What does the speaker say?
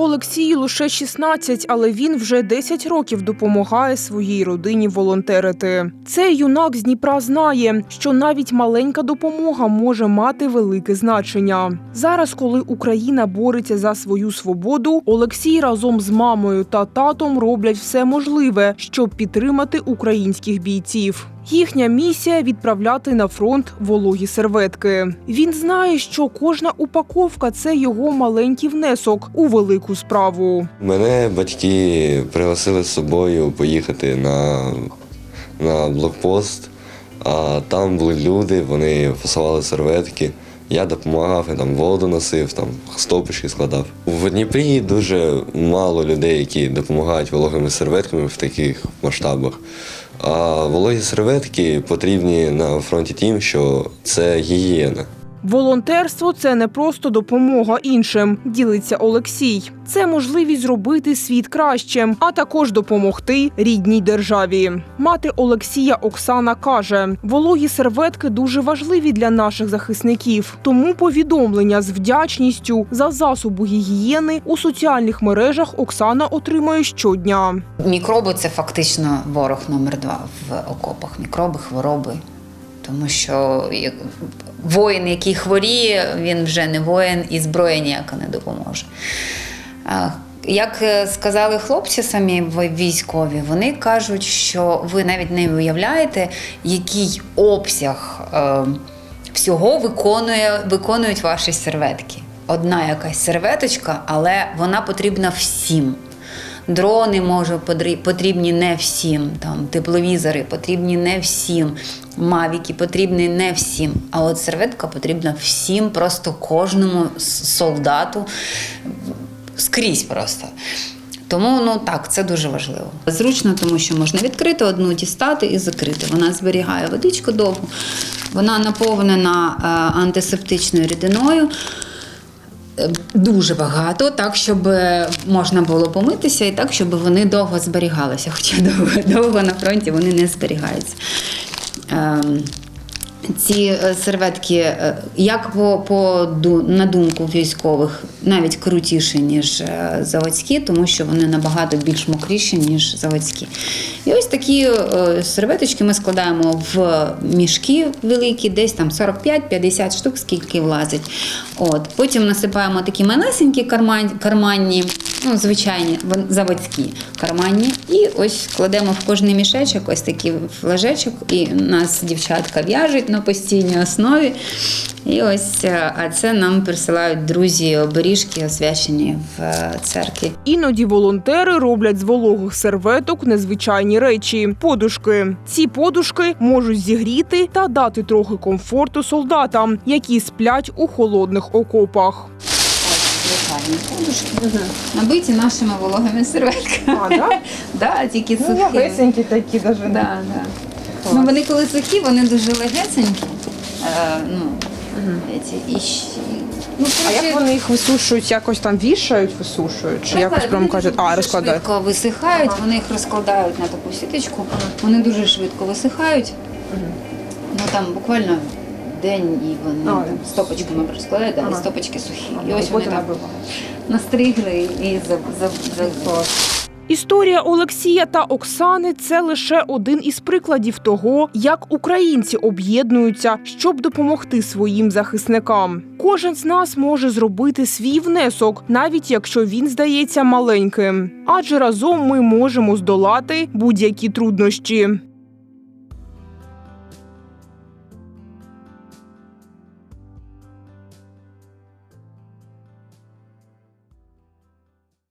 Олексію лише 16, але він вже 10 років допомагає своїй родині волонтерити. Цей юнак з Дніпра знає, що навіть маленька допомога може мати велике значення. Зараз, коли Україна бореться за свою свободу, Олексій разом з мамою та татом роблять все можливе, щоб підтримати українських бійців. Їхня місія відправляти на фронт вологі серветки. Він знає, що кожна упаковка це його маленький внесок у велику справу. Мене батьки пригласили з собою поїхати на, на блокпост, а там були люди, вони фасували серветки. Я допомагав, я там воду носив, там стопочки складав. В Дніпрі дуже мало людей, які допомагають вологими серветками в таких масштабах. А вологі серветки потрібні на фронті тим, що це гігієна. Волонтерство це не просто допомога іншим, ділиться Олексій. Це можливість зробити світ кращим, а також допомогти рідній державі. Мати Олексія Оксана каже: вологі серветки дуже важливі для наших захисників. Тому повідомлення з вдячністю за засоби гігієни у соціальних мережах Оксана отримує щодня. Мікроби це фактично ворог номер два в окопах. Мікроби, хвороби. Тому що воїн, який хворіє, він вже не воїн і зброя ніяка не допоможе. Як е, сказали хлопці самі військові, вони кажуть, що ви навіть не уявляєте, який обсяг е, всього виконує, виконують ваші серветки. Одна якась серветочка, але вона потрібна всім. Дрони може потрібні не всім, там тепловізори потрібні не всім, мавіки потрібні не всім. А от серветка потрібна всім, просто кожному солдату скрізь просто. Тому ну так, це дуже важливо. Зручно, тому що можна відкрити одну, дістати і закрити. Вона зберігає водичку довго, вона наповнена е, антисептичною рідиною. Дуже багато, так щоб е, можна було помитися, і так, щоб вони довго зберігалися. Хоча довго, довго на фронті вони не зберігаються. Ці е, серветки, е, як по, по на думку військових, навіть крутіші, ніж е, заводські, тому що вони набагато більш мокріші, ніж заводські. І ось такі серветочки ми складаємо в мішки великі, десь там 45-50 штук, скільки влазить. От. Потім насипаємо такі малесенькі карман, карманні, ну, звичайні заводські карманні. І ось кладемо в кожний мішечок ось такий флажечок, і нас дівчатка в'яжуть на постійній основі. І ось, е, а це нам присилають друзі оберіжки, освячені в е, церкві. Іноді волонтери роблять з вологих серветок незвичайні речі подушки. Ці подушки можуть зігріти та дати трохи комфорту солдатам, які сплять у холодних окопах. Звичайні подушки, набиті нашими вологими серветками. А, да? Да, тільки Ну, сухі. легесенькі такі даже. Да, да. Ну, вони коли сухі, вони дуже легесенькі. Е, ну, ці, і, щ- ну, А як вони їх висушують, якось там вішають, висушують? Чи якось прям кажуть, а розкладають? швидко висихають, вони їх розкладають на таку сіточку, вони дуже швидко висихають. Ну там буквально день і вони А, там стопочками розкладають, да, і стопочки сухі. Ага, І ось вони так настригли і за, за, за, Історія Олексія та Оксани це лише один із прикладів того, як українці об'єднуються, щоб допомогти своїм захисникам. Кожен з нас може зробити свій внесок, навіть якщо він здається маленьким. Адже разом ми можемо здолати будь-які труднощі.